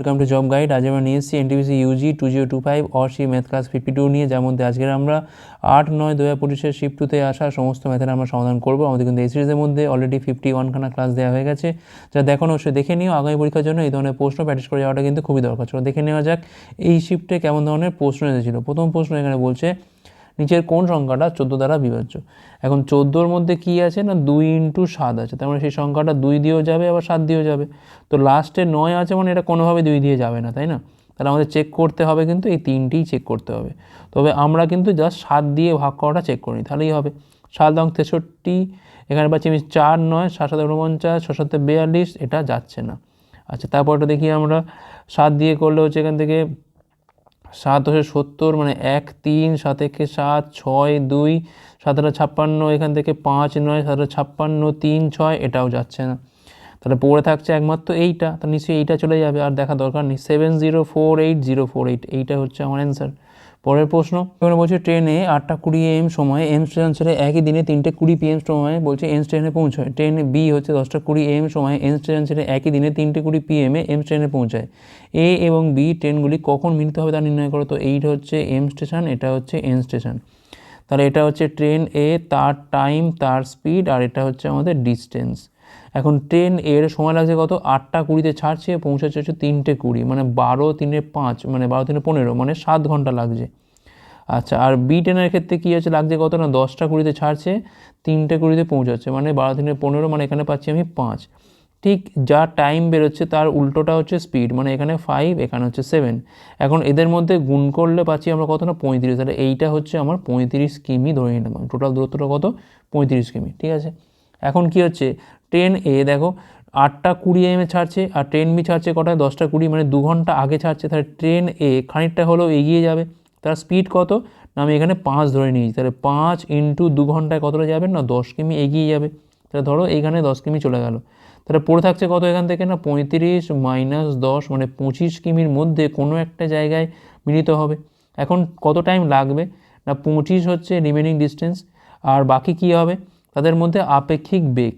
Welcome to job guide আজ আমরা নিয়ে এসেছি NTPC UG two zero two five অসি ম্যাথ ক্লাস ফিফটি টু নিয়ে, যার মধ্যে আজকের আমরা আট, নয়, দু হাজার পঁচিশের শিফট টুতে আসা সমস্ত ম্যাথের আমরা সমাধান করব। আমাদের কিন্তু এই সিরিজের মধ্যে অলরেডি ফিফটি ওয়ানখানা ক্লাস দেওয়া হয়ে গেছে। যা দেখানো অবশ্যই দেখে নিও। আগামী পরীক্ষার জন্য এই ধরনের প্রশ্ন প্র্যাকটিস করে যাওয়াটা কিন্তু খুবই দরকার। চলো দেখে নেওয়া যাক এই শিফটে কেমন ধরনের প্রশ্ন এসেছিল। প্রথম প্রশ্ন এখানে বলছে নিচের কোন সংখ্যাটা চোদ্দ দ্বারা বিভাজ্য? এখন চোদ্দোর মধ্যে কি আছে না দুই ইন্টু সাত আছে? তার মানে সেই সংখ্যাটা দুই দিয়েও যাবে, আবার সাত দিয়েও যাবে। তো লাস্টে নয় আছে মানে এটা কোনোভাবে দুই দিয়ে যাবে না, তাই না? তাহলে আমাদের চেক করতে হবে কিন্তু এই তিনটেই চেক করতে হবে। তবে আমরা কিন্তু জাস্ট সাত দিয়ে ভাগ করাটা চেক করি তাহলেই হবে। সাত রং তেষট্টি, এখানে পাচ্ছি আমি চার নয়, সাত সাথে উনপঞ্চাশ, ছ সাথে বিয়াল্লিশ, এটা যাচ্ছে না। আচ্ছা তারপরটা দেখি আমরা সাত দিয়ে করলে হচ্ছে এখান থেকে সাত দশে সত্তর মানে এক তিন, সাত একে সাত, ছয় দুই সাতটা ছাপ্পান্ন, এখান থেকে পাঁচ নয় সাতটা ছাপ্পান্ন, তিন ছয়, এটাও যাচ্ছে না। তাহলে পড়ে থাকছে একমাত্র এইটা তো নিশ্চয়ই এইটা চলে যাবে। আর দেখা দরকার নেই seven zero four eight zero four eight এইটা হচ্ছে আমার অ্যান্সার পরের প্রশ্ন, এখানে বলছে ট্রেনে আটটা কুড়ি এম সময় এম স্টেশন ছেড়ে একই দিনে তিনটে কুড়ি পিএম সময় বলছে এম স্টেশনে পৌঁছায়। ট্রেন বি হচ্ছে দশটা কুড়ি এম সময় এম স্টেশন ছেড়ে একই দিনে তিনটে কুড়ি পিএমে এম স্টেশনে পৌঁছায়। এ এবং বি ট্রেনগুলি কখন মিলিত হবে তা নির্ণয় করো তো, এইটা হচ্ছে এম স্টেশন এটা হচ্ছে এন স্টেশন তাহলে এটা হচ্ছে ট্রেন এ তার টাইম তার স্পিড আর এটা হচ্ছে আমাদের ডিস্টেন্স এখন ট্রেন এর সময় লাগছে কত? আটটা কুড়িতে ছাড়ছে পৌঁছাচ্ছে হচ্ছে তিনটে কুড়ি মানে বারো তিনে পাঁচ মানে বারো তিনে পনেরো মানে সাত ঘণ্টা লাগছে। আচ্ছা আর বি ট্রেনের ক্ষেত্রে কী হচ্ছে লাগছে কত না? দশটা কুড়িতে ছাড়ছে, তিনটে কুড়িতে পৌঁছাচ্ছে মানে বারো তিনে পনেরো মানে এখানে পাচ্ছি আমি পাঁচ। ঠিক যা টাইম বেরোচ্ছে তার উল্টোটা হচ্ছে স্পিড মানে এখানে ফাইভ এখানে হচ্ছে সেভেন এখন এদের মধ্যে গুণ করলে পাচ্ছি আমরা কত না? পঁয়ত্রিশ, তাহলে এইটা হচ্ছে আমার পঁয়ত্রিশ কিমি ধরে নিলাম। টোটাল দূরত্বটা কত? পঁয়ত্রিশ কিমি, ঠিক আছে? এখন কি হচ্ছে? ট্রেন এ, দেখো, আটটা কুড়ি এমে ছাড়ছে, আর ট্রেন বি ছাড়ছে কটায়? দশটা কুড়ি মানে দু ঘণ্টা আগে ছাড়ছে। তাহলে ট্রেন এ, খানিকটা হলেও এগিয়ে যাবে। তার স্পিড কত? না, আমি এখানে পাঁচ ধরে নিয়েছি। তাহলে পাঁচ ইন্টু দু ঘন্টায় কতটা যাবে? না, দশ কিমি এগিয়ে যাবে। তাহলে ধরো এইখানে দশ কিমি চলে গেল। তাহলে পড়ে থাকছে কত এখান থেকে? না, পঁয়ত্রিশ মাইনাস দশ মানে পঁচিশ কিমির মধ্যে কোনো একটা জায়গায় মিলিত হবে। এখন কত টাইম লাগবে? না, পঁচিশ হচ্ছে রিমেনিং ডিস্টেন্স আর বাকি কি হবে? তাদের মধ্যে আপেক্ষিক বেগ।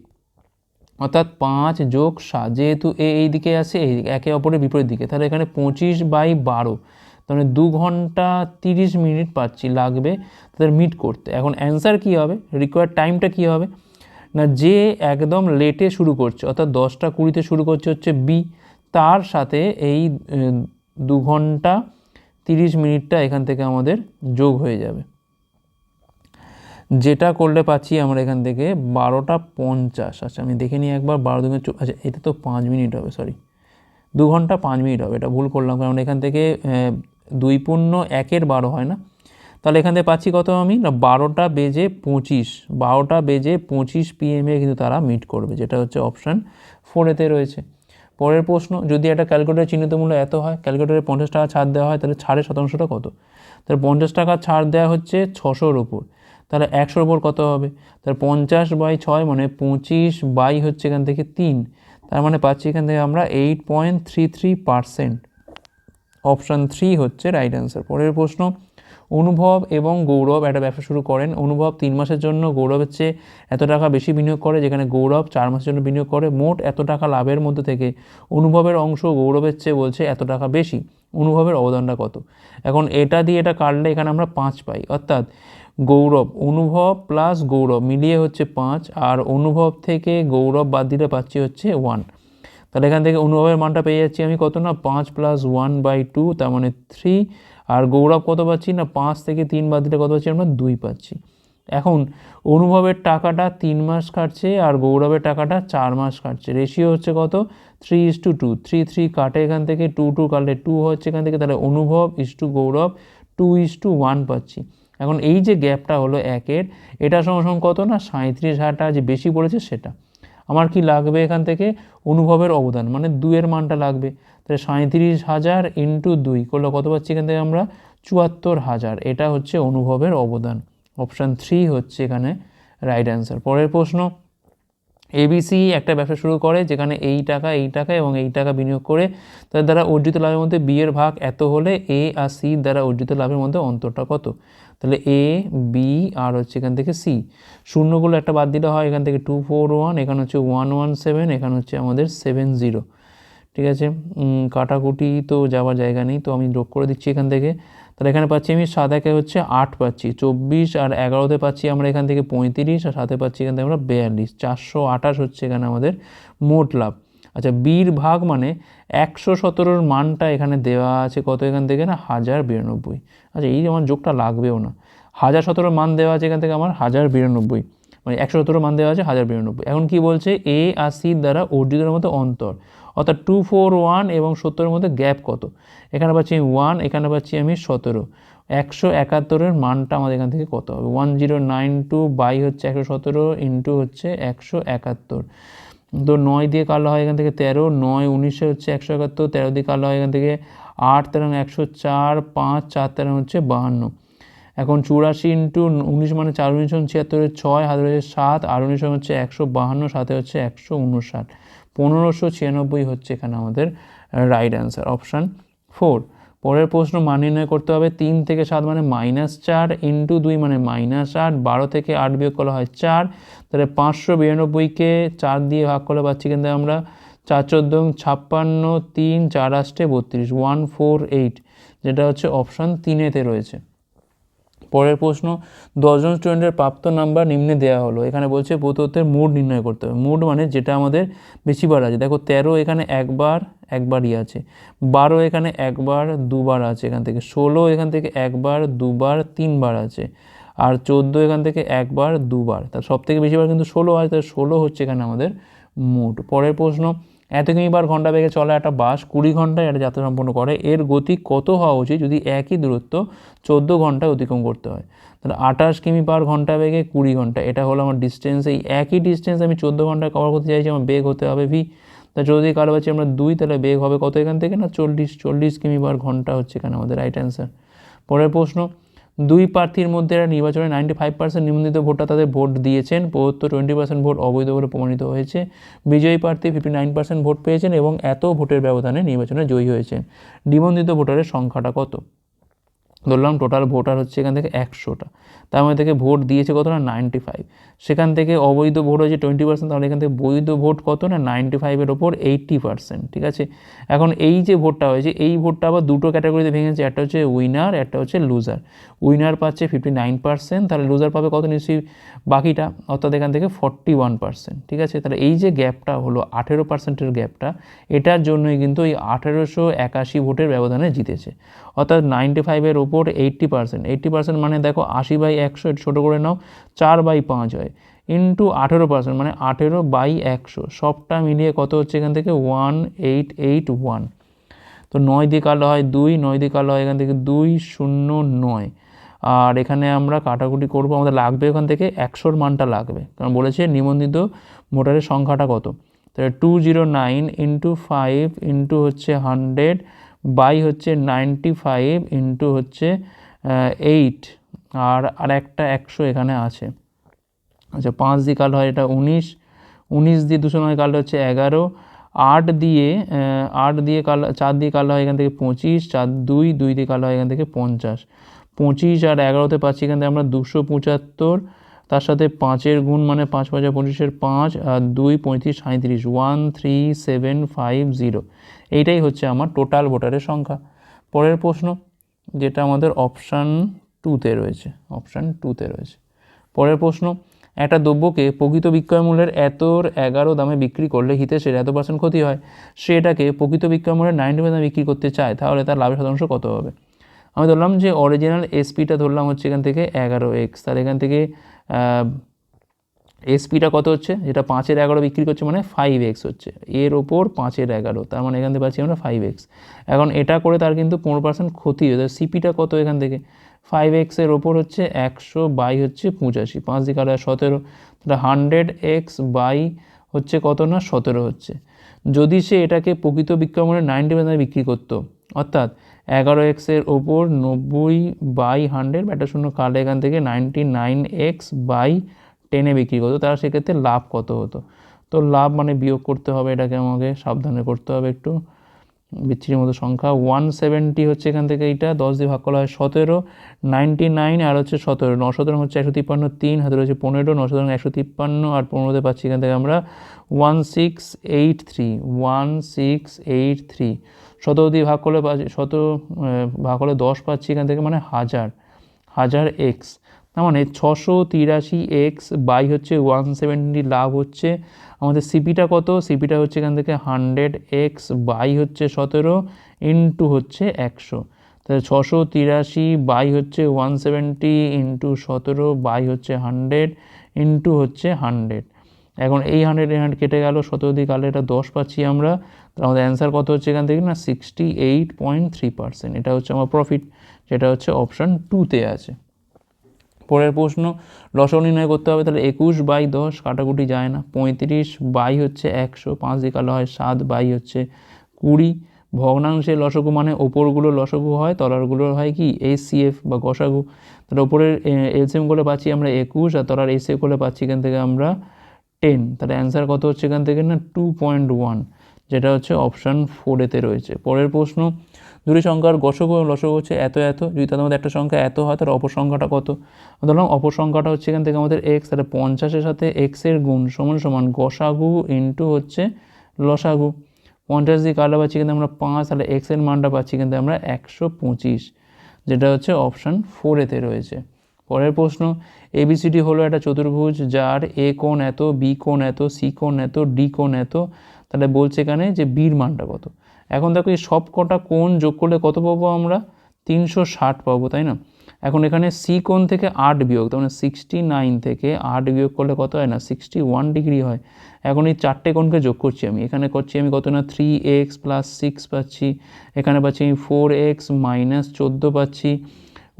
অর্থাৎ পাঁচ যোগ সাত, যেহেতু এ এই দিকে আছে, এই একে অপরের বিপরীত দিকে, তাহলে এখানে পঁচিশ বাই বারো, তাহলে দু ঘণ্টা তিরিশ মিনিট পাচ্ছি, লাগবে তাদের মিট করতে। এখন অ্যান্সার কী হবে? রিকোয়ার টাইমটা কী হবে? না, যে একদম লেটে শুরু করছে, অর্থাৎ দশটা কুড়িতে শুরু করছে হচ্ছে বি তার সাথে এই দু ঘণ্টা তিরিশ মিনিটটা এখান থেকে আমাদের যোগ হয়ে যাবে। যেটা করলে পাচ্ছি আমরা এখান থেকে বারোটা পঞ্চাশ। আচ্ছা আমি দেখে নিই একবার, বারো দুগুণে আচ্ছা এটা তো পাঁচ মিনিট হবে সরি দু ঘণ্টা পাঁচ মিনিট হবে, এটা ভুল করলাম, কারণ এখান থেকে দুই পূর্ণ একের বারো হয় না। তাহলে এখান থেকে পাচ্ছি কত আমি? না, বারোটা বেজে পঁচিশ, বারোটা বেজে পঁচিশ পিএমে কিন্তু তারা মিট করবে, যেটা হচ্ছে অপশান ফোরেতে রয়েছে। পরের প্রশ্ন, যদি একটা ক্যালকুলেটার চিহ্নিত মূল্য এত হয় ক্যালকুলেটারে পঞ্চাশ টাকা ছাড় দেওয়া হয়, তাহলে ছাড়ের শতাংশটা কত? তাহলে পঞ্চাশ টাকা ছাড় দেওয়া হচ্ছে ছশোর ওপর তাহলে একশোর ওপর কত হবে? তাহলে পঞ্চাশ বাই ছয় মানে পঁচিশ বাই হচ্ছে এখান থেকে তিন। তার মানে পাচ্ছি এখান থেকে আমরা eight point three three percent option three হচ্ছে রাইট অ্যান্সার পরের প্রশ্ন, অনুভব এবং গৌরব একটা ব্যবসা শুরু করেন। অনুভব তিন মাসের জন্য, গৌরবের চেয়ে এত টাকা বেশি বিনিয়োগ করে, যেখানে গৌরব চার মাসের জন্য বিনিয়োগ করে, মোট এত টাকা লাভের মধ্যে থেকে অনুভবের অংশ গৌরবের চেয়ে বলছে এত টাকা বেশি। অনুভবের অবদানটা কত? এখন এটা দিয়ে এটা কাটলে এখানে আমরা পাঁচ পাই। অর্থাৎ গৌরব, অনুভব প্লাস গৌরব মিলিয়ে হচ্ছে পাঁচ, আর অনুভব থেকে গৌরব বাদ দিলে পাচ্ছি হচ্ছে ওয়ান তাহলে এখান থেকে অনুভবের মানটা পেয়ে যাচ্ছি আমি কত না? পাঁচ প্লাস ওয়ান বাই টু তার মানে থ্রি আর গৌরব কত পাচ্ছি না? পাঁচ থেকে তিন বাদ দিলে কত পাচ্ছি? আমরা দুই পাচ্ছি। এখন অনুভবের টাকাটা তিন মাস কাটছে, আর গৌরবের টাকাটা চার মাস কাটছে। রেশিও হচ্ছে কত? Three is to two two three কাটে এখান থেকে টু টু কাটলে টু হচ্ছে এখান থেকে, তাহলে Anubhav is to Gaurav to is to one পাচ্ছি। এখন এই যে গ্যাপটা হলো একের, এটা সঙ্গে কত না? সাঁত্রিশ হাজারটা যে বেশি পড়েছে সেটা। আমার কি লাগবে এখান থেকে? অনুভবের অবদান মানে দুইয়ের মানটা লাগবে। তাহলে সাঁত্রিশ হাজার ইন্টু দুই করলে কত পাচ্ছি এখান থেকে আমরা? চুয়াত্তর হাজার। এটা হচ্ছে অনুভবের অবদান। অপশান থ্রি হচ্ছে এখানে রাইট অ্যান্সার পরের প্রশ্ন এবিসি একটা ব্যবসা শুরু করে যেখানে এই টাকা এই টাকা এবং এই টাকা বিনিয়োগ করে তাদের দ্বারা অর্জিত লাভের মধ্যে বি এর ভাগ এত হলে এ আর সি দ্বারা অর্জিত লাভের মধ্যে অন্তরটা কত? তাহলে এ বি আর হচ্ছে এখান থেকে সি শূন্যগুলো একটা বাদ দিলে হয়, এখান থেকে টু ফোর ওয়ান এখানে হচ্ছে ওয়ান ওয়ান সেভেন এখানে হচ্ছে আমাদের সেভেন জিরো ঠিক আছে? কাটাকুটি তো যাওয়ার জায়গা নেই, তো আমি যোগ করে দিচ্ছি এখান থেকে। তাহলে এখানে পাচ্ছি আমি সাত একে হচ্ছে আট পাচ্ছি। চব্বিশ আর এগারোতে পাচ্ছি আমরা এখান থেকে পঁয়ত্রিশ, আর সাথে পাচ্ছি এখান থেকে আমরা বিয়াল্লিশ। চারশো আঠাশ হচ্ছে এখানে আমাদের মোট লাভ। আচ্ছা বীর ভাগ মানে একশো সতেরোর মানটা এখানে দেওয়া আছে কত এখান থেকে না? হাজার বিরানব্বই। আচ্ছা এই আমার যোগটা লাগবেও না। হাজার সতেরোর মান দেওয়া আছে এখান থেকে আমার হাজার বিরানব্বই। মানে একশো সতেরো মান দেওয়া আছে হাজার বিরানব্বই। এখন কি বলছে? এ আর সির দ্বারা অর্জিতের মধ্যে অন্তর। অর্থাৎ টু ফোর ওয়ান এবং সত্তরের মধ্যে গ্যাপ কত? এখানে পাচ্ছি আমি ওয়ান, এখানে পাচ্ছি আমি সতেরো। একশো একাত্তরের মানটা আমাদের এখান থেকে কত হবে? One zero nine two by হচ্ছে একশো সতেরো ইন্টু হচ্ছে একশো একাত্তর। তো নয় দিয়ে কালো হয় এখান থেকে তেরো, নয় উনিশে হচ্ছে একশো একাত্তর, তেরো দিয়ে কালো হয় এখান থেকে আট, তেরো একশো চার, পাঁচ, চার, তেরো হচ্ছে বাহান্ন। এখন চুরাশি ইন্টু উনিশ মানে চার উনিশ ছিয়াত্তরের ছয় হাতে রয়েছে সাত আর উনিশ হচ্ছে একশো বাহান্ন সাথে হচ্ছে একশো উনষাট। পনেরোশো ছিয়ানব্বই হচ্ছে এখানে আমাদের রাইট অ্যান্সার অপশান ফোর পরের প্রশ্ন মান নির্ণয় করতে হবে, তিন থেকে সাত মানে মাইনাস চার, ইন্টু দুই মানে মাইনাস আট, বারো থেকে আট বিয়োগ করা হয় চার তাহলে পাঁচশো বিরানব্বইকে চার দিয়ে ভাগ করে পাচ্ছি কিন্তু আমরা চার চোদ্দ ছাপ্পান্ন, তিন, চার আষ্টে বত্রিশ, ওয়ান, ফোর, এইট, যেটা হচ্ছে অপশান তিনেতে রয়েছে। পরের প্রশ্ন, দশজন স্টুডেন্টের প্রাপ্ত নাম্বার নিম্নে দেওয়া হলো। এখানে বলছে প্রদত্তের মুড নির্ণয় করতে হবে। মুড মানে যেটা আমাদের বেশিবার আছে। দেখো, তেরো এখানে একবার, একবারই আছে। বারো এখানে একবার, দুবার আছে এখান থেকে। ষোলো এখান থেকে একবার, দুবার, তিনবার আছে। আর চোদ্দ এখান থেকে একবার, দুবার। তার সব থেকে বেশিবার কিন্তু ষোলো হয়, তার ষোলো হচ্ছে এখানে আমাদের মুড পরের প্রশ্ন এত কিমি বার ঘণ্টা বেগে চলা একটা বাস কুড়ি ঘন্টায় একটা যাত্রা সম্পন্ন করে, এর গতি কত হওয়া উচিত যদি একই দূরত্ব চোদ্দ ঘন্টায় অতিক্রম করতে হয়? তাহলে আঠাশ কিমি পার ঘণ্টা বেগে কুড়ি ঘণ্টা, এটা হলো আমার ডিস্টেন্স এই একই ডিস্টেন্স আমি চোদ্দ ঘন্টায় কভার করতে চাইছি, আমার বেগ হতে হবে ভি তা যদি কারও পাচ্ছি আমরা দুই, তাহলে বেগ হবে কত এখান থেকে না? চল্লিশ চল্লিশ কিমি পার ঘণ্টা হচ্ছে এখানে আমাদের রাইট অ্যান্সার পরের প্রশ্ন দুই প্রার্থীর মধ্যে নির্বাচনে নাইনটি ফাইভ পার্সেন্ট নিবন্ধিত ভোটটা তাদের ভোট দিয়েছেন। প্রদত্ত টোয়েন্টি পার্সেন্ট ভোট অবৈধ বলে প্রমাণিত হয়েছে। বিজয়ী প্রার্থী ফিফটি নাইন পার্সেন্ট ভোট পেয়েছেন এবং এত ভোটের ব্যবধানে নির্বাচনে জয়ী হয়েছেন। নিবন্ধিত ভোটারের সংখ্যাটা কত? ধরলাম টোটাল ভোটার হচ্ছে এখান থেকে একশোটা। তার মধ্যে থেকে ভোট দিয়েছে কত না? নাইনটি ফাইভ সেখান থেকে অবৈধ ভোট হয়েছে টোয়েন্টি পার্সেন্ট তাহলে এখান থেকে বৈধ ভোট কত না? নাইনটি ফাইভের ওপর এইট্টি পার্সেন্ট ঠিক আছে? এখন এই যে ভোটটা হয়েছে, এই ভোটটা আবার দুটো ক্যাটাগরিতে ভেঙেছে, একটা হচ্ছে উইনার একটা হচ্ছে লুজার উইনার পাচ্ছে ফিফটি নাইন পার্সেন্ট তাহলে লুজার পাবে কত নিশ্চয়ই? বাকিটা, অর্থাৎ এখান থেকে ফর্টি ওয়ান পার্সেন্ট ঠিক আছে? তাহলে এই যে গ্যাপটা হলো, আঠেরো পার্সেন্টের গ্যাপটা এটার জন্যই কিন্তু এই আঠেরোশো একাশি ভোটের ব্যবধানে জিতেছে। অর্থাৎ নাইনটি ফাইভের ওপর এইট্টি পার্সেন্ট এইট্টি পার্সেন্ট মানে দেখো আশি বাই একশো ছোটো করে নাও, চার বাই পাঁচ হয়। ইন্টু আঠেরো পার্সেন্ট মানে আঠেরো বাই একশো। সবটা মিলিয়ে কত হচ্ছে এখান থেকে? One eight eight one. তো নয় দিয়ে কালো হয় দুই, নয় দিয়ে কালো হয় এখান থেকে দুই শূন্য নয়। আর এখানে আমরা কাটাকুটি করব, আমাদের লাগবে ওখান থেকে একশোর মানটা লাগবে। কারণ বলেছে নিবন্ধিত মোটরের সংখ্যাটা কত? তাহলে two zero nine into five into হচ্ছে হান্ড্রেড বাই হচ্ছে নাইনটি ফাইভ ইন্টু হচ্ছে এইট। আর আর একটা একশো এখানে আছে। আচ্ছা পাঁচ দিয়ে কালো হয় এটা উনিশ উনিশ দিয়ে দুশো নয় কালো হচ্ছে এগারো, আট দিয়ে আট দিয়ে কালো, চার দিয়ে কালো হয় এখান থেকে পঁচিশ, চার দুই দুই দিয়ে কালো হয় এখান থেকে পঞ্চাশ। পঁচিশ আর এগারোতে পাচ্ছি এখান থেকে আমরা দুশো পঁচাত্তর, তার সাথে পাঁচের গুণ মানে পাঁচ পাঁচা পঁচিশের পাঁচ, আর দুই পঁয়ত্রিশ সাঁত্রিশ one three seven five zero. এইটাই হচ্ছে আমার টোটাল ভোটারের সংখ্যা। পরের প্রশ্ন, যেটা আমাদের অপশান টুতে রয়েছে অপশান টুতে রয়েছে। পরের প্রশ্ন, একটা দ্রব্যকে প্রকৃত বিক্রয় মূল্যের এতর এগারো দামে বিক্রি করলে হিতেশের এত পার্সেন্ট ক্ষতি হয়? সে এটাকে প্রকৃত বিক্রয় মূল্যের নাইনটি দামে বিক্রি করতে চায়, তাহলে তার লাভের শতাংশ কত হবে? আমি ধরলাম যে অরিজিনাল এসপিটা ধরলাম হচ্ছে এখান থেকে এগারো এক্স তাহলে এখান থেকে এসপিটা কত হচ্ছে? যেটা পাঁচের এগারো বিক্রি করছে মানে ফাইভ এক্স হচ্ছে। এর ওপর পাঁচের এগারো, তার মানে এখান থেকে পাচ্ছি আমরা ফাইভ এক্স এখন এটা করে তার কিন্তু পনেরো পার্সেন্ট ক্ষতি হয়ে যায় সিপিটা কত এখান থেকে? ফাইভ এক্সের ওপর হচ্ছে একশো বাই হচ্ছে পঁচাশি। পাঁচ দিকে আলাদা সতেরো, তাহলে হান্ড্রেড এক্স বাই হচ্ছে কত না? সতেরো হচ্ছে। যদি সে এটাকে প্রকৃত বিক্রমণের নাইনটি পার্সেন্ট বিক্রি করতো, অর্থাৎ এগারো এক্সের ওপর নব্বই বাই হান্ড্রেড বা শূন্য কাটলে এখান থেকে নাইনটি নাইন এক্স বাই টেনে বিক্রি করতো তার সেক্ষেত্রে লাভ কত হতো? তো লাভ মানে বিয়োগ করতে হবে এটাকে আমাকে সাবধানে করতে হবে একটু। বিচ্ছিরির মতো সংখ্যা ওয়ান সেভেন্টি হচ্ছে এখান থেকে এইটা দশ দিয়ে ভাগ করা হয় সতেরো নাইনটি নাইন আর হচ্ছে সতেরো ন সতেরো হচ্ছে একশো তিপ্পান্ন তিন হাতে রয়েছে পনেরো ন সতেরো একশো তিপ্পান্ন আর পনেরোতে পাচ্ছি এখান থেকে আমরা one six eight three one six eight three সতেরো দিয়ে ভাগ করলে পাচ্ছি আহ, ভাগ করলে দশ পাচ্ছি এখান থেকে মানে হাজার হাজার এক্স তার মানে ছশো তিরাশি এক্স বাই হচ্ছে ওয়ান সেভেন্টি লাভ হচ্ছে। আমাদের সিপিটা কত? সিপিটা হচ্ছে এখান থেকে হান্ড্রেড এক্স বাই হচ্ছে সতেরো ইন্টু হচ্ছে একশো। তাহলে ছশো তিরাশি বাই হচ্ছে ওয়ান সেভেন্টি ইন্টু সতেরো বাই হচ্ছে হান্ড্রেড ইন্টু হচ্ছে হান্ড্রেড এখন এই হান্ড্রেড হান্ড্রেড কেটে গেল, সতেরো দিয়ে কালে এটা দশ পাচ্ছি আমরা। আমাদের অ্যান্সার কত হচ্ছে এখান থেকে না? Sixty eight point three percent এটা হচ্ছে আমার প্রফিট যেটা হচ্ছে অপশান টুতে আছে। পরের প্রশ্ন লসও নির্ণয় করতে হবে তাহলে একুশ বাই দশ কাটাকুটি যায় না। পঁয়ত্রিশ বাই হচ্ছে একশো, পাঁচ দিয়ে কালো হয় সাত বাই হচ্ছে কুড়ি। ভগ্নাংশের লসগু মানে ওপরগুলো লসগু হয়, তলারগুলো হয় কি? এসিএফ বা গসাগু। তাহলে ওপরের এলসিএম করে পাচ্ছি আমরা একুশ আর তলার এসিএফ করে পাচ্ছি এখান থেকে আমরা টেন। তাহলে অ্যান্সার কত হচ্ছে এখান থেকে না? টু পয়েন্ট ওয়ান যেটা হচ্ছে অপশান ফোরেতে রয়েছে। পরের প্রশ্ন, দুটি সংখ্যার গসগু এবং লসগু হচ্ছে এত এত, যদি তাদের মধ্যে একটা সংখ্যা এত হয়, তাহলে অপসংখ্যাটা কত? ধরলাম অপসংখ্যাটা হচ্ছে এখান থেকে আমাদের এক্স তাহলে পঞ্চাশের সাথে এক্সের গুণ সমান সমান গসাগু ইন্টু হচ্ছে লসাগু। পঞ্চাশ দিয়ে কাটা পাচ্ছি কিন্তু আমরা পাঁচ, তাহলে এক্সের মানটা পাচ্ছি কিন্তু আমরা একশো পঁচিশ, যেটা হচ্ছে অপশান ফোরেতে রয়েছে। পরের প্রশ্ন এবিসিডি হলো একটা চতুর্ভুজ, যার এ কোণ এত বি কোণ এত সি কোণ এত ডি কোণ এত তাহলে বলছে এখানে যে বির মানটা কত? এখন দেখো এই সব কটা কোণ যোগ করলে কত পাবো আমরা? তিনশো ষাট পাবো, তাই না? এখন এখানে সি কোণ থেকে আট বিয়োগ, তার মানে সিক্সটি নাইন থেকে আট বিয়োগ করলে কত হয় না? সিক্সটি ওয়ান ডিগ্রি হয়। এখন এই চারটে কোণকে যোগ করছি আমি। এখানে করছি আমি কত না? থ্রি এক্স প্লাস সিক্স পাচ্ছি। এখানে পাচ্ছি আমি ফোর এক্স মাইনাস চোদ্দ পাচ্ছি।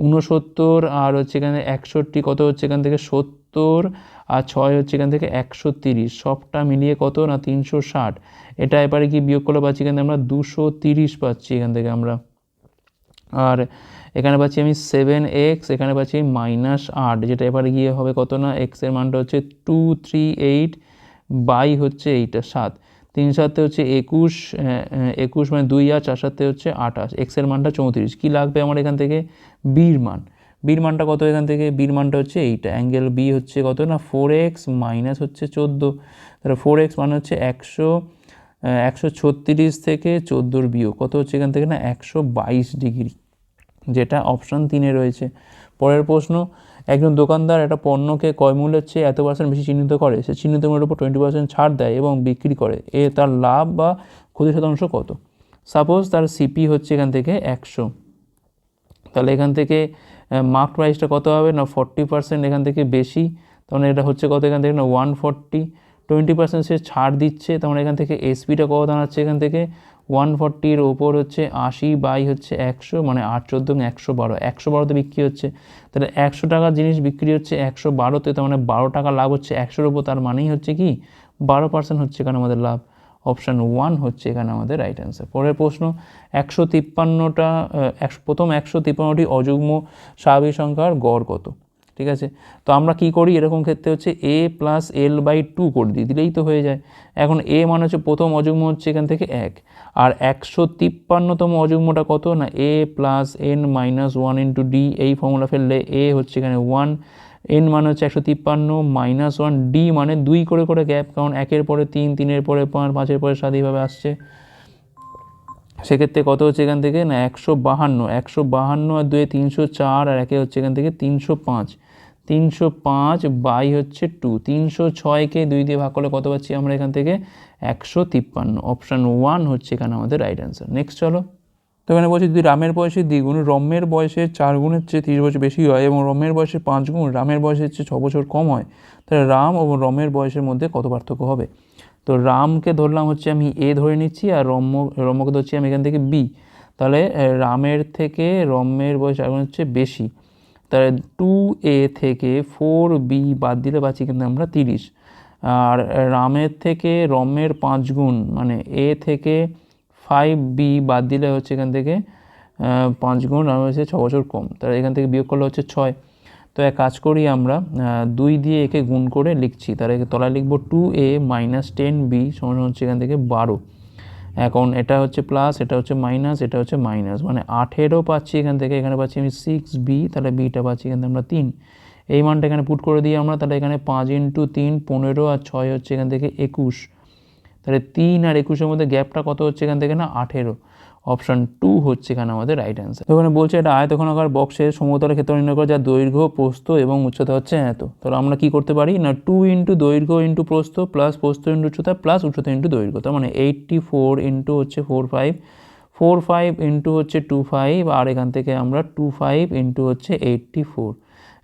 ঊনসত্তর আর হচ্ছে এখানে একষট্টি, কত হচ্ছে এখান থেকে? সত্তর আর ছয় হচ্ছে এখান থেকে একশো তিরিশ। সবটা মিলিয়ে কত না তিনশো ষাট। এটা এবারে কি বিয়োগ করলে পাচ্ছি এখান আমরা দুশো তিরিশ পাচ্ছি এখান থেকে আমরা। আর এখানে পাচ্ছি আমি সেভেন এক্স, এখানে পাচ্ছি মাইনাস আট, যেটা এবারে গিয়ে হবে কত না? এক্সের মানটা হচ্ছে টু থ্রি এইট বাই হচ্ছে এইটা সাত। তিন সাতে হচ্ছে একুশ একুশ মানে দুই আর চার সাতে হচ্ছে আঠাশ। এক্সের মানটা চৌত্রিশ। কী লাগবে আমার এখান থেকে? বির মান। বির মানটা কত এখান থেকে? বির মানটা হচ্ছে এইটা। অ্যাঙ্গেল বি হচ্ছে কত? না ফোর এক্স মাইনাস হচ্ছে চোদ্দ। তাহলে ফোর এক্স মানে হচ্ছে একশো একশো ছত্রিশ থেকে চোদ্দোর বিয়োগ। কত হচ্ছে এখান থেকে? না, একশো বাইশ ডিগ্রি। যেটা অপশান তিনে রয়েছে। পরের প্রশ্ন, একজন দোকানদার একটা পণ্যকে কয় মূল্যের চেয়ে এত পার্সেন্ট বেশি চিহ্নিত করে? সে চিহ্নিত মূল্যের উপর টোয়েন্টি পার্সেন্ট ছাড় দেয় এবং বিক্রি করে। এ তার লাভ বা ক্ষতি শতাংশ কত? সাপোজ তার সিপি হচ্ছে এখান থেকে একশো। তাহলে এখান থেকে মার্ক প্রাইসটা কত হবে? না ফর্টি পার্সেন্ট এখান থেকে বেশি। তখন এটা হচ্ছে কত এখান থেকে? না ওয়ান ফর্টি টোয়েন্টি পার্সেন্ট সে ছাড় দিচ্ছে। তখন এখান থেকে এসপিটা কত দাঁড়াচ্ছে এখান থেকে? ওয়ান ফর্টির ওপর হচ্ছে আশি বাই হচ্ছে একশো মানে আট, চোদ্দ একশো বারো। একশো বারোতে বিক্রি হচ্ছে। তাহলে একশো টাকার জিনিস বিক্রি হচ্ছে একশো বারোতে, তার মানে বারো টাকা লাভ হচ্ছে একশোর ওপর তার মানেই হচ্ছে কি? বারো পার্সেন্ট হচ্ছে এখানে আমাদের লাভ। অপশান ওয়ান হচ্ছে এখানে আমাদের রাইট অ্যান্সার পরের প্রশ্ন, একশো তিপ্পান্নটা একশো প্রথম একশো তিপ্পান্নটি অযুগ্ম স্বাভাবিক সংখ্যার গড় কত? ঠিক আছে? তো আমরা কি করি? এরকম ক্ষেত্রে হচ্ছে A plus L by two করে দিই দিলেই তো হয়ে যায়। এখন এ মানে হচ্ছে প্রথম অযুগ্ম হচ্ছে এখান থেকে এক। আর একশো তিপ্পান্নতম অযুগ্মটা কত? না A plus N minus one into D এই ফর্মুলা ফেললে এ হচ্ছে এখানে ওয়ান এন মানে হচ্ছে একশো তিপ্পান্ন মাইনাস ওয়ান ডি মানে দুই করে করে গ্যাপ কারণ একের পরে তিন, তিনের পরে পাঁচ, পাঁচের পরে সাত আসছে। সেক্ষেত্রে কত হচ্ছে এখান থেকে? না, একশো বাহান্ন। একশো বাহান্ন আর দুয়ে তিনশো চার আর একে হচ্ছে এখান থেকে তিনশো পাঁচ। তিনশো পাঁচ বাই হচ্ছে টু তিনশো ছয়কে দুই দিয়ে ভাগ করলে কত পাচ্ছি আমরা এখান থেকে? একশো তিপ্পান্ন। অপশান ওয়ান হচ্ছে এখানে আমাদের রাইট অ্যান্সার নেক্সট চলো। এখানে বলছি যদি রামের বয়সের দ্বিগুণ, রম্যের বয়সের চার গুণের চেয়ে তিরিশ বছর বেশি হয় এবং রম্যের বয়সের পাঁচ গুণ রামের বয়সের চেয়ে ছ বছর কম হয়, তাহলে রাম এবং রমের বয়সের মধ্যে কত পার্থক্য হবে? তো রামকে ধরলাম হচ্ছে আমি এ ধরে নিচ্ছি আর রম্য, রম্যকে ধরছি আমি এখান থেকে বি। তাহলে রামের থেকে রম্যের বয়স এখন হচ্ছে বেশি। তাহলে টু এ থেকে ফোর বি বাদ দিলে পাচ্ছি কিন্তু আমরা তিরিশ। আর রামের থেকে রমের পাঁচ গুণ মানে এ থেকে ফাইভ বি বাদ দিলে হচ্ছে এখান থেকে পাঁচ গুণ রামের হচ্ছে ছ বছর কম। তাহলে এখান থেকে বিয়োগ করলে হচ্ছে ছয়। তো এক কাজ করি আমরা দুই দিয়ে একে গুণ করে লিখছি। তাহলে তলায় লিখব two A minus ten B সমান হচ্ছে এখান থেকে বারো। এখন এটা হচ্ছে প্লাস এটা হচ্ছে মাইনাস এটা হচ্ছে মাইনাস মানে আঠেরও পাচ্ছি এখান থেকে, এখানে পাচ্ছি আমি সিক্স বি তাহলে বিটা পাচ্ছি এখান থেকে আমরা তিন। এই মানটা এখানে পুট করে দিই আমরা, তাহলে এখানে পাঁচ ইন্টু তিন, পনেরো আর ছয় হচ্ছে এখান থেকে একুশ। তাহলে তিন আর একুশের মধ্যে গ্যাপটা কত হচ্ছে এখান থেকে না? আঠেরো। অপশান টু হচ্ছে এখানে আমাদের রাইট অ্যান্সার ওখানে বলছে এটা আয়তক্ষণাকার বক্সের সমতলের ক্ষেত্র নির্ণয় করে যার দৈর্ঘ্য, প্রস্থ এবং উচ্চতা হচ্ছে এত। তাহলে আমরা কি করতে পারি? না টু ইন্টু দৈর্ঘ্য ইন্টু প্রস্থ প্লাস প্রস্থ ইন্টু উচ্চতা প্লাস উচ্চতা ইন্টু দৈর্ঘ্য। তার মানে এইটটি ফোর ইন্টু হচ্ছে four five four five into হচ্ছে টু ফাইভ আর এখান থেকে আমরা টু ফাইভ ইন্টু হচ্ছে এইটটি ফোর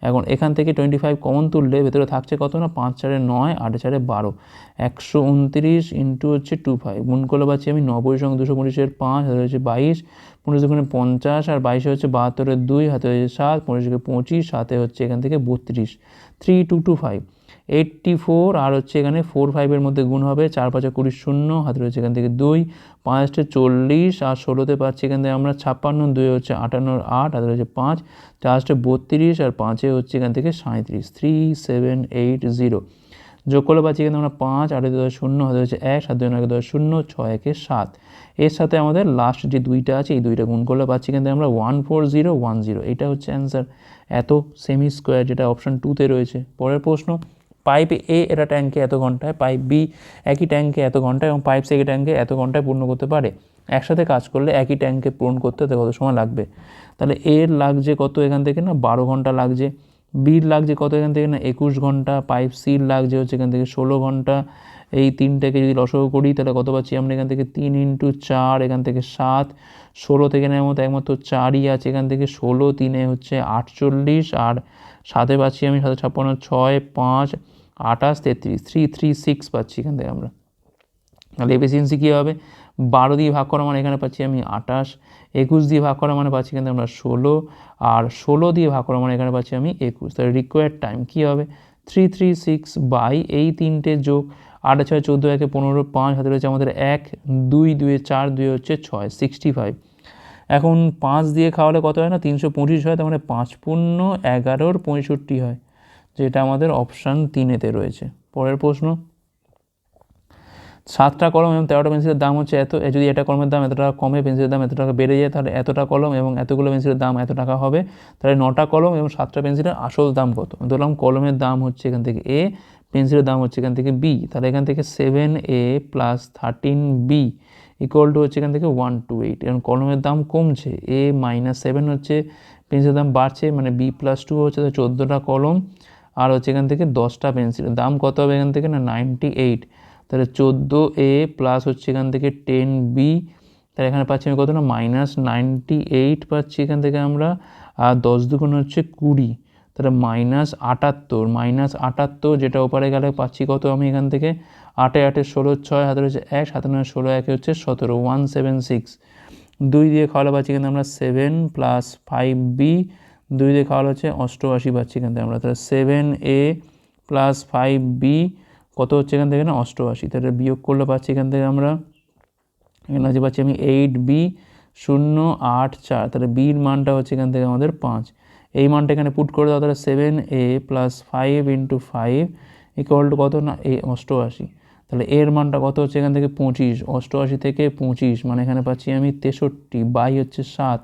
এখন এখান থেকে টোয়েন্টি ফাইভ কমন তুললে ভেতরে থাকছে কত না? পাঁচ চারে নয়, আট চারে বারো। একশো উনত্রিশ ইন্টু হচ্ছে টু ফাইভ গুণ করলে পাচ্ছি আমি নব্বই সঙ্গে দুশো পঁচিশের পাঁচ, হাতে হচ্ছে বাইশ। পনেরো দুগুণে পঞ্চাশ, আর বাইশে হচ্ছে বাহাত্তরের দুই, হাতে হচ্ছে সাত, পনেরো পঁচিশ সাথে হচ্ছে এখান থেকে বত্রিশ। Three two two five eighty four আর হচ্ছে এখানে ফোর ফাইভের মধ্যে গুণ হবে, চার পাঁচে কুড়ি শূন্য হাতে রয়েছে এখান থেকে দুই পাঁচটে চল্লিশ আর ষোলোতে পাচ্ছি এখান থেকে আমরা ছাপ্পান্ন দুই হচ্ছে আটান্নর আট হাতে রয়েছে পাঁচ, চারটে বত্রিশ আর পাঁচে হচ্ছে এখান থেকে সাঁত্রিশ থ্রি সেভেন এইট জিরো যোগ করলে পাচ্ছি এখানে আমরা পাঁচ, আটে দশ, শূন্য হাতে হচ্ছে এক, সাত দুই নয় দশ, শূন্য, ছয়, একে সাত। এর সাথে আমাদের লাস্ট যে দুইটা আছে, এই দুইটা গুণ করলে পাচ্ছি থেকে আমরা one four zero one zero এটা হচ্ছে অ্যান্সার এত সেমি স্কোয়ার যেটা অপশান টুতে রয়েছে। পরের প্রশ্ন পাইপ এ এটা ট্যাঙ্কে এত ঘন্টায়, পাইপ বি একই ট্যাঙ্কে এত ঘন্টায় এবং পাইপ সি একই ট্যাঙ্কে এত ঘন্টায় পূর্ণ করতে পারে। একসাথে কাজ করলে একই ট্যাঙ্কে পূরণ করতে কত সময় লাগবে? তাহলে এর লাগছে কত এখান থেকে না? বারো ঘণ্টা লাগছে। বির লাগছে কত এখান থেকে না? একুশ ঘণ্টা। পাইপ সির লাগছে হচ্ছে এখান থেকে ষোলো ঘণ্টা। এই তিনটাকে যদি লসগু করি, তাহলে কত পাচ্ছি আমরা এখান থেকে? তিন ইন্টু চার, এখান থেকে সাত। ষোলো থেকে নেওয়ার মতো একমাত্র চারই আছে এখান থেকে। ষোলো তিনে হচ্ছে আটচল্লিশ। আর সাথে পাচ্ছি আমি সাথে ছাপ্পান্ন, ছয়, পাঁচ। আঠাশ, তেত্রিশ থ্রি থ্রি সিক্স পাচ্ছি এখান থেকে আমরা। তাহলে এফিসিয়েন্সি কী হবে? বারো দিয়ে ভাগ করা মানে এখানে পাচ্ছি আমি আঠাশ, একুশ দিয়ে ভাগ করা মানে পাচ্ছি এখানে আমরা ষোলো, আর ষোলো দিয়ে ভাগ করা মানে এখানে পাচ্ছি আমি একুশ। তাহলে রিকোয়ার্ড টাইম কী হবে? থ্রি থ্রি সিক্স বাই এই তিনটে যোগ আট, ছয়, চোদ্দ, একে পনেরো, পাঁচ হাতে রয়েছে আমাদের এক, দুই দুয়ে চার, দুই হচ্ছে ছয় সিক্সটি ফাইভ এখন পাঁচ দিয়ে খাওয়ালে কত হয় না? তিনশো পঁচিশ হয়, তার মানে পাঁচ পূর্ণ এগারোর পঁয়ষট্টি হয়। যেটা আমাদের অপশান তিনেতে রয়েছে। পরের প্রশ্ন, সাতটা কলম এবং তেরোটা পেন্সিলের দাম হচ্ছে এত যদি এটা কলমের দাম এত টাকা কমে, পেন্সিলের দাম এত টাকা বেড়ে যায়, তাহলে এতটা কলম এবং এতগুলো পেন্সিলের দাম এত টাকা হবে, তাহলে নটা কলম এবং সাতটা পেন্সিলের আসল দাম কত? ধরলাম কলমের দাম হচ্ছে এখান থেকে এ, পেন্সিলের দাম হচ্ছে এখান থেকে বি, তাহলে এখান থেকে seven A plus thirteen B equal to হচ্ছে এখান থেকে ওয়ান টু এইট এবং কলমের দাম কমছে, এ মাইনাস সেভেন হচ্ছে, পেন্সিলের দাম বাড়ছে মানে বি প্লাস টু হচ্ছে চোদ্দোটা কলম আর হচ্ছে এখান থেকে দশটা পেন্সিলের দাম কত হবে এখান থেকে না? নাইনটি এইট তাহলে চোদ্দ এ প্লাস হচ্ছে এখান থেকে টেন বি তাহলে এখানে পাচ্ছি আমি কত না? মাইনাস নাইনটি এইট পাচ্ছি এখান থেকে আমরা। আর দশ দুগুণ হচ্ছে কুড়ি। তাহলে মাইনাস আটাত্তর। মাইনাস আটাত্তর যেটা ওপারে গেলে পাচ্ছি কত আমি এখান থেকে? আটে আটে ষোলো, ছয় হাতে হচ্ছে এক সাতান্ন ষোলো, একে হচ্ছে সতেরো ওয়ান সেভেন সিক্স দুই দিয়ে খাওয়ালে পাচ্ছি কিন্তু আমরা সেভেন প্লাস ফাইভ বি দুই দিয়ে খাওয়ালে হচ্ছে অষ্টআশি পাচ্ছি এখান থেকে আমরা। তাহলে seven A plus five B কত হচ্ছে এখান থেকে না? অষ্টআশি। তাহলে বিয়োগ করলে পাচ্ছি এখান থেকে আমরা, এখানে আছে পাচ্ছি আমি এইট বি শূন্য আট চার। তাহলে বির মানটা হচ্ছে এখান থেকে আমাদের পাঁচ। এই মানটা এখানে পুট করে দাও, তাহলে seven A plus five into five equal to কত না? এ, অষ্টআশি। তাহলে এর মানটা কত হচ্ছে এখান থেকে? পঁচিশ। অষ্টআশি থেকে পঁচিশ মানে এখানে পাচ্ছি আমি তেষট্টি, বাই হচ্ছে সাত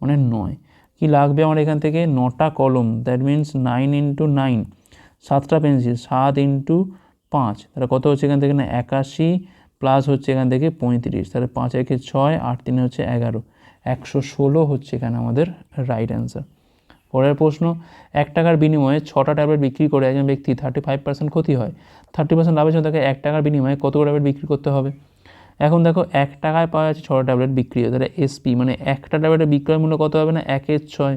মানে নয়। কি লাগবে আমার এখান থেকে? নটা কলম। That means nine into nine সাতটা পেন্সিল। সাত ইন্টু পাঁচ। তাহলে কত হচ্ছে এখান থেকে না? একাশি প্লাস হচ্ছে এখান থেকে পঁয়ত্রিশ। তাহলে পাঁচ একে ছয়, আট তিনে হচ্ছে এগারো। একশো ষোলো হচ্ছে এখানে আমাদের রাইট অ্যান্সার পরের প্রশ্ন, এক টাকার বিনিময়ে ছটা ট্যাবলেট বিক্রি করে একজন ব্যক্তি থার্টি ফাইভ পার্সেন্ট ক্ষতি হয়। থার্টি পার্সেন্ট লাভের জন্য তাকে এক টাকার বিনিময়ে কত ট্যাবলেট বিক্রি করতে হবে? এখন দেখো এক টাকায় পাওয়া যাচ্ছে ছটা ট্যাবলেট বিক্রি হয় তাহলে এসপি মানে একটা ট্যাবলেটের বিক্রয় মূল্য কত হবে না? একের ছয়।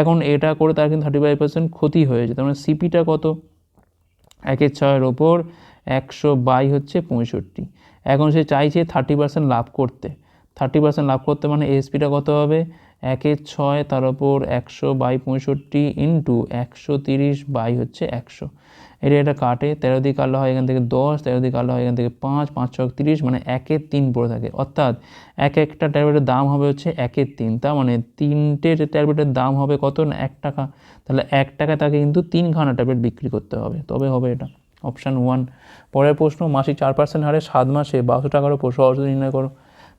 এখন এটা করে তার কিন্তু থার্টি ফাইভ পার্সেন্ট ক্ষতি হয়েছে তার মানে সিপিটা কত? একের ছয়ের ওপর একশো বাই হচ্ছে পঁয়ষট্টি। এখন সে চাইছে থার্টি পার্সেন্ট লাভ করতে। থার্টি পার্সেন্ট লাভ করতে মানে এসপিটা কত হবে? একের ছয়, তার ওপর একশো বাই পঁয়ষট্টি ইন্টু একশো তিরিশ বাই হচ্ছে একশো। এটা এটা কাটে, তেরো দিয়ে কাটলে হয় এখান থেকে দশ, তেরো দিয়ে কাটলে হয় এখান থেকে পাঁচ পাঁচ ছক তিরিশ মানে একের তিন পড়ে থাকে। অর্থাৎ এক একটা ট্যাবলেটের দাম হবে হচ্ছে একের তিন। তার মানে তিনটে ট্যাবলেটের দাম হবে কত না এক টাকা? তাহলে এক টাকায় তাকে কিন্তু তিনখানা ট্যাবলেট বিক্রি করতে হবে। তবে হবে এটা। Option one. পরের প্রশ্ন, মাসিক চার পার্সেন্ট হারে সাত মাসে বারোশো টাকার ওপর সহজ নির্ণয় করো।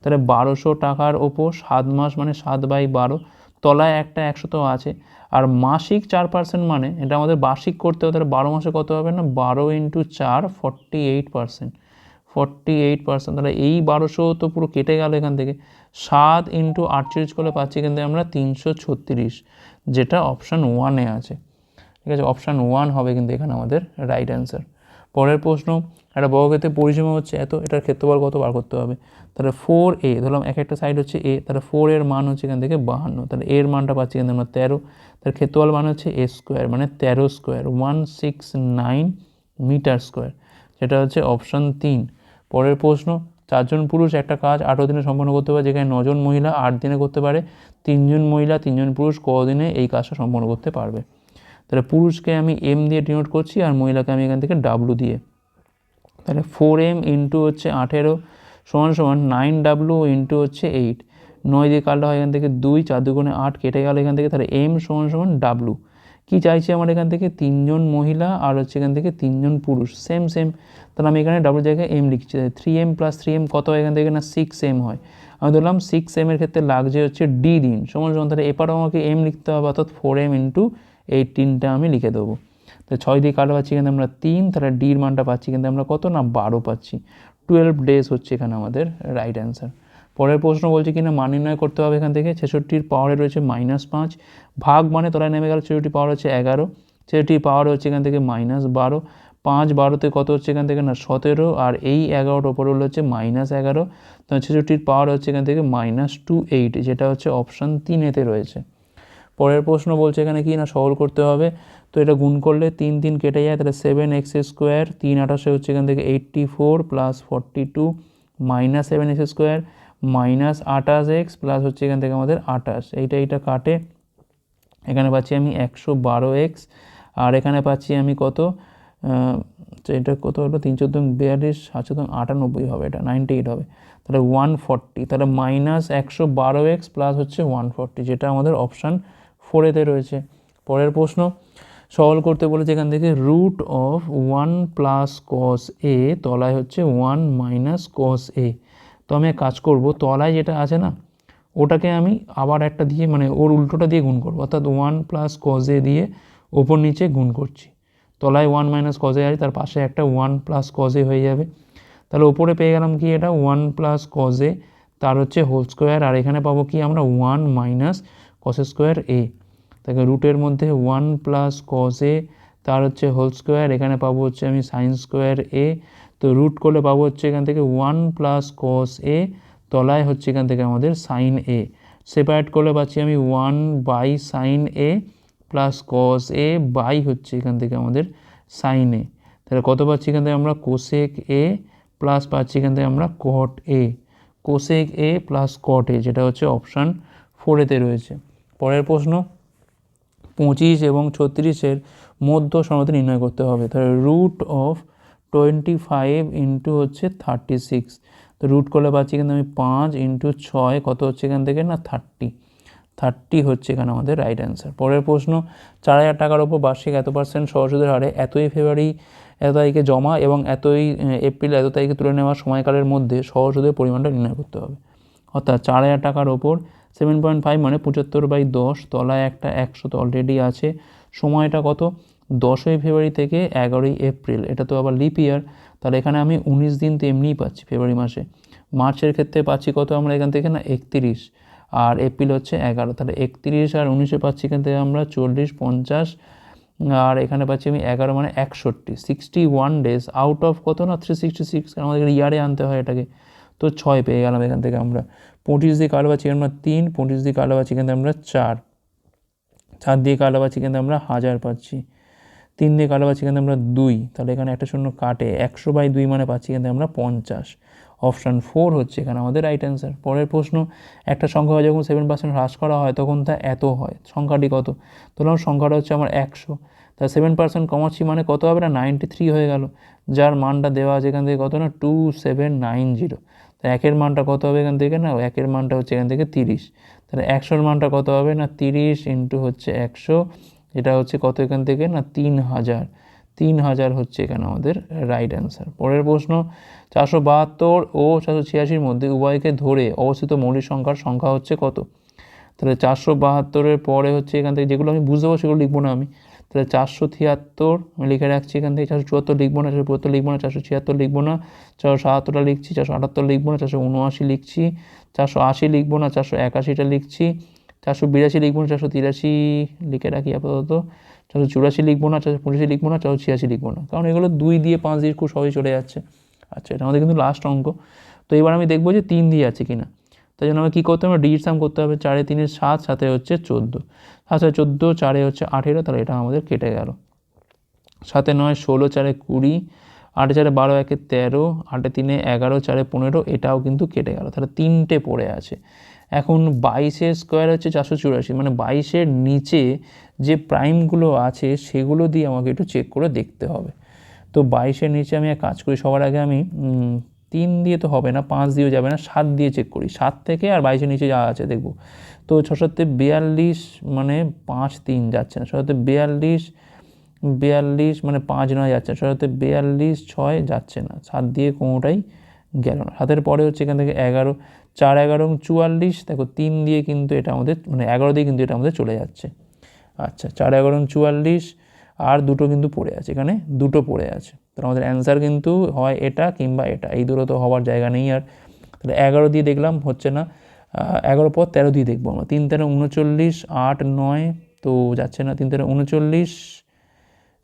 তাহলে বারোশো টাকার ওপর সাত মাস মানে সাত বাই বারো, তলায় একটা একশো তো আছে। আর মাসিক চার পার্সেন্ট মানে এটা আমাদের বার্ষিক করতে হবে, তাহলে বারো মাসে কত হবে না? বারো ইন্টু চার forty eight percent forty eight percent তাহলে এই বারোশো তো পুরো কেটে গেল এখান থেকে। সাত ইন্টু আটচল্লিশ করে পাচ্ছি কিন্তু আমরা তিনশো ছত্রিশ, যেটা অপশান ওয়ানে আছে। ঠিক আছে অপশান ওয়ান হবে কিন্তু এখানে আমাদের রাইট অ্যান্সার পরের প্রশ্ন একটা বর্গক্ষেত্রের পরিসীমা হচ্ছে এত, এটার ক্ষেত্রফল কত বার করতে হবে? তাহলে ফোর এ ধরলাম এক একটা সাইড হচ্ছে এ তাহলে ফোর এর মান হচ্ছে এখান থেকে বাহান্ন, তাহলে এর মানটা পাচ্ছি কিন্তু আমরা তেরো তার ক্ষেত্রফল মান হচ্ছে এ স্কোয়ার মানে তেরো square one six nine metre square যেটা হচ্ছে অপশান তিন। পরের প্রশ্ন, চারজন পুরুষ একটা কাজ আঠেরো দিনে সম্পন্ন করতে পারে, যেখানে নজন মহিলা আট দিনে করতে পারে, তিনজন মহিলা, তিনজন পুরুষ কদিনে এই কাজটা সম্পন্ন করতে পারবে। তাহলে পুরুষকে আমি এম দিয়ে ডিনোট করছি আর মহিলাকে আমি এখান থেকে ডাব্লু দিয়ে। তাহলে ফোর এম ইন্টু হচ্ছে আঠেরো, সমান সমান নাইন ডাব্লু ইন্টু হচ্ছে এইট নয় দিয়ে কাটলে হয় এখান থেকে দুই, চার দুগুণে আট কেটে গেল এখান থেকে, তাহলে এম সমান সমান ডাব্লু কী চাইছি আমার এখান থেকে? তিনজন মহিলা আর হচ্ছে এখান থেকে তিনজন পুরুষ। সেম সেম তাহলে আমি এখানে ডাবল জায়গায় এম লিখছি। Three M plus three M কত হয় এখান থেকে? না সিক্স এম হয়। আমি ধরলাম সিক্স এমের ক্ষেত্রে লাগছে হচ্ছে ডি দিন। সমান সমান, তাহলে এপারও আমাকে এম লিখতে হবে, অর্থাৎ ফোর এম ইন্টু এই তিনটা আমি লিখে দেবো। তো ছয় দিয়ে কাটা পাচ্ছি কিন্তু আমরা তিন, তাহলে ডির মানটা পাচ্ছি কিন্তু আমরা কত না বারো পাচ্ছি। টুয়েলভ ডেজ হচ্ছে এখানে আমাদের রাইট অ্যান্সার পরের প্রশ্ন বলছে কিনা, মান নির্ণয় করতে হবে এখান থেকে। ছেষট্টির পাওয়ারে রয়েছে মাইনাস পাঁচ। ভাগ মানে তলায় নেমে গেল ছেষট্টি পাওয়ার হচ্ছে এগারো। ছেষট্টির পাওয়ার হচ্ছে এখান থেকে মাইনাস বারো। পাঁচ বারোতে কত হচ্ছে এখান থেকে না, সতেরো। আর এই এগারোর ওপর হলো হচ্ছে মাইনাস এগারো। তো ছেষট্টির পাওয়ার হচ্ছে এখান থেকে মাইনাস টু এইট যেটা হচ্ছে অপশান তিনেতে রয়েছে। পরের প্রশ্ন বলছে এখানে কি না সহল করতে হবে। তো এটা গুণ করলে তিন তিন কেটে যায়, তাহলে সেভেন এক্স স্কোয়ার তিন আঠাশে হচ্ছে এখান থেকে eighty four plus forty two minus seven X square minus আঠাশ এক্স প্লাস হচ্ছে এখান থেকে আমাদের আঠাশ। এইটা এইটা কাটে। এখানে পাচ্ছি আমি একশো বারো এক্স আর এখানে পাচ্ছি আমি কত? এটা কত হলো? তিন চোদ্দ বিয়াল্লিশ, সাত চোদ্দ আটানব্বই হবে এটা নাইনটি এইট হবে। তাহলে ওয়ান ফর্টি তাহলে মাইনাস একশো বারো এক্স প্লাস হচ্ছে ওয়ান ফর্টি যেটা আমাদের অপশান ফোরেতে রয়েছে। পরের প্রশ্ন সলভ করতে বলেছে এখান থেকে root of one plus cos A, তলায় হচ্ছে ওয়ান মাইনাস কস এ। তো আমি এক কাজ করব, তলায় যেটা আছে না, ওটাকে আমি আবার একটা দিয়ে মানে ওর উল্টোটা দিয়ে গুণ করব, অর্থাৎ ওয়ান প্লাস কজ এ দিয়ে ওপর নিচে গুণ করছি। তলায় ওয়ান মাইনাস কজে আছে, তার পাশে একটা ওয়ান প্লাস কজে হয়ে যাবে। তাহলে ওপরে পেয়ে গেলাম কি এটা, ওয়ান প্লাস কজে তার হচ্ছে হোল স্কোয়ার, আর এখানে পাবো কি আমরা one minus cos square A. তাকে রুটের মধ্যে ওয়ান প্লাস কস এ তার হচ্ছে হোল স্কোয়ার এখানে পাবো হচ্ছে আমি সাইন স্কোয়ার এ তো রুট করলে পাবো হচ্ছে এখান থেকে ওয়ান প্লাস কস এ তলায় হচ্ছে এখান থেকে আমাদের সাইন এ সেপারেট করলে পাচ্ছি আমি one by sine A plus cos A by হচ্ছে এখান থেকে আমাদের সাইন এ তাহলে কত পাচ্ছি এখান থেকে আমরা কোসেক এ প্লাস পাচ্ছি এখান থেকে আমরা কট এ কোসেক এ প্লাস কট এ যেটা হচ্ছে অপশান ফোরেতে রয়েছে। পরের প্রশ্ন। পঁচিশ এবং ছত্রিশের মধ্য সমাধি নির্ণয় করতে হবে। তাহলে root of twenty five into হচ্ছে থার্টি সিক্স তো রুট করলে পাচ্ছি কিন্তু আমি পাঁচ ইন্টু ছয়, কত হচ্ছে এখান থেকে না থার্টি থার্টি হচ্ছে এখানে আমাদের রাইট অ্যান্সার পরের প্রশ্ন, চার হাজার টাকার ওপর বার্ষিক এত পার্সেন্ট সহসুদের হারে এতই ফেব্রুয়ারি এত তারিখে জমা এবং এতই এপ্রিল এত তারিখে তুলে নেওয়ার সময়কালের মধ্যে সহসুদের পরিমাণটা নির্ণয় করতে হবে। অর্থাৎ চার হাজার টাকার ওপর সেভেন পয়েন্ট ফাইভ মানে পঁচাত্তর বাই দশ, তলায় একটা একশো তো অলরেডি আছে। সময়টা কত? দশই ফেব্রুয়ারি থেকে এগারোই এপ্রিল। এটা তো আবার লিপ ইয়ার তাহলে এখানে আমি উনিশ দিন তো এমনিই পাচ্ছি ফেব্রুয়ারি মাসে। মার্চের ক্ষেত্রে পাচ্ছি কত আমরা এখান থেকে না? একত্রিশ। আর এপ্রিল হচ্ছে এগারো। তাহলে একত্রিশ আর উনিশে পাচ্ছি এখান থেকে আমরা চল্লিশ, পঞ্চাশ। আর এখানে পাচ্ছি আমি এগারো মানে একষট্টি। Sixty one days out of কত না? থ্রি সিক্সটি সিক্স আমাদের ইয়ারে আনতে হয় এটাকে। তো ছয় পেয়ে গেলাম এখান থেকে আমরা। পঁচিশ দিয়ে কালো পাচ্ছি আমরা তিন, পঁচিশ দিয়ে কালো পাচ্ছি কিন্তু আমরা চার। চার দিয়ে কালো পাচ্ছি কিন্তু আমরা হাজার পাচ্ছি। তিন দিয়ে কালো পাচ্ছি কিন্তু আমরা দুই। তাহলে এখানে একটা শূন্য কাটে। একশো বাই দুই মানে পাচ্ছি কিন্তু আমরা পঞ্চাশ। অপশান ফোর হচ্ছে এখানে আমাদের রাইট অ্যান্সার পরের প্রশ্ন, একটা সংখ্যা যখন সেভেন পার্সেন্ট হ্রাস করা হয়, তখন তা এত হয়। সংখ্যাটি কত? ধরুন সংখ্যাটা হচ্ছে আমার একশো। তা সেভেন পার্সেন্ট কমাচ্ছি মানে কত হবে না? নাইনটি থ্রি হয়ে গেল। যার মানটা দেওয়া আছে এখান থেকে কত না? টু সেভেন নাইন জিরো তা একের মানটা কত হবে এখান থেকে না? একের মানটা হচ্ছে এখান থেকে তিরিশ। তাহলে একশোর মানটা কত হবে না? তিরিশ ইন্টু হচ্ছে একশো। এটা হচ্ছে কত এখান থেকে না? তিন হাজার। তিন হাজার হচ্ছে এখানে আমাদের রাইট অ্যান্সার পরের প্রশ্ন, চারশো বাহাত্তর ও চারশো ছিয়াশির মধ্যে উভয়কে ধরে অবস্থিত মৌলিক সংখ্যার সংখ্যা হচ্ছে কত? তাহলে চারশো বাহাত্তরের পরে হচ্ছে এখান থেকে যেগুলো আমি বুঝতে পারব সেগুলো লিখব না আমি। তাহলে চারশো তিয়াত্তর আমি লিখে রাখছি এখান থেকে, চারশো চুয়াত্তর লিখব না, চারশো পঁয়াত্তর লিখব না, চারশো ছিয়াত্তর লিখব না, চারশো সাতাত্তরটা লিখছি, চারশো আটাত্তর লিখব না, চারশো উনআশি লিখছি, চারশো আশি লিখব না, চারশো একাশিটা লিখছি, চারশো বিরাশি লিখব না, চারশো তিরাশি লিখে রাখি আপাতত, চারশো চুরাশি লিখব না, চারশো পঁচাশি লিখব না, চারশো ছিয়াশি লিখব না, কারণ এগুলো দুই দিয়ে পাঁচ দিয়ে খুব সহজে চলে যাচ্ছে। আচ্ছা এটা আমাদের কিন্তু লাস্ট অঙ্ক, তো এবার আমি দেখব যে তিন দিয়ে আছে কিনা। তাই জন্য আমাকে কী করতে হবে? ডিজিট সাম করতে হবে। চারে তিনের সাত সাথে হচ্ছে চোদ্দ। সাত সাথে চোদ্দ, চারে হচ্ছে আঠেরো, তাহলে এটা আমাদের কেটে গেল। সাতে নয়, ষোলো, চারে কুড়ি, আটে চারে বারো, একে তেরো, আটে তিনে এগারো, চারে পনেরো, এটাও কিন্তু কেটে গেল। তাহলে তিনটে পড়ে আছে। এখন বাইশের স্কোয়ার হচ্ছে চারশো চুরাশি। মানে বাইশের নিচে যে প্রাইমগুলো আছে, সেগুলো দিয়ে আমাকে একটু চেক করে দেখতে হবে। তো বাইশের নিচে আমি এক কাজ করি। সবার আগে আমি তিন দিয়ে তো হবে না, পাঁচ দিয়েও যাবে না, সাত দিয়ে চেক করি। সাত থেকে আর বাইশের নিচে যা আছে, দেখব। তো ছশোতে বিয়াল্লিশ মানে পাঁচ তিন যাচ্ছে না, ছশোতে বিয়াল্লিশ বিয়াল্লিশ মানে পাঁচ নয় যাচ্ছে না, ছশোতে বিয়াল্লিশ ছয় যাচ্ছে না, সাত দিয়ে কোনোটাই গেল না। সাতের পরে হচ্ছে এখান থেকে এগারো, চার এগারো চুয়াল্লিশ, দেখো তিন দিয়ে কিন্তু এটা আমাদের মানে এগারো দিয়ে কিন্তু এটা আমাদের চলে যাচ্ছে। আচ্ছা চার এগারো চুয়াল্লিশ, আর দুটো কিন্তু পড়ে আছে এখানে, দুটো পড়ে আছে। তাহলে আমাদের অ্যান্সার কিন্তু হয় এটা কিংবা এটা। এই দুটো তো হওয়ার জায়গা নেই আর। তাহলে এগারো দিয়ে দেখলাম হচ্ছে না এগারো পর তেরো দিয়ে দেখব আমরা। তিন তেরো উনচল্লিশ, আট, নয়, তো যাচ্ছে না তিন তেরো উনচল্লিশ,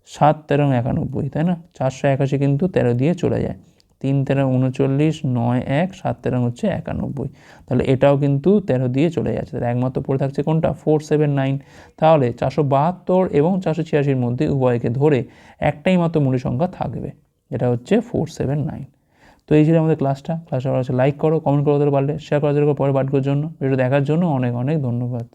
সাত তেরো একানব্বই, তাই না? চারশো একাশি কিন্তু তেরো দিয়ে চলে যায়। তিন তেরো উনচল্লিশ, নয় এক, সাত তেরো হচ্ছে একানব্বই। তাহলে এটাও কিন্তু তেরো দিয়ে চলে যাচ্ছে। তাহলে একমাত্র পড়ে থাকছে কোনটা? Four seven nine. তাহলে চারশো বাহাত্তর এবং চারশো ছিয়াশির মধ্যে উভয়কে ধরে একটাই মাত্র মূল্য সংখ্যা থাকবে। এটা হচ্ছে ফোর সেভেন নাইন। তো এই ছিল আমাদের ক্লাসটা ক্লাসটা ভালো লাইক করো কমেন্ট করো পারলে শেয়ার করা যেরকম পরে পাঠকের জন্য ভিডিও দেখার জন্য অনেক অনেক ধন্যবাদ।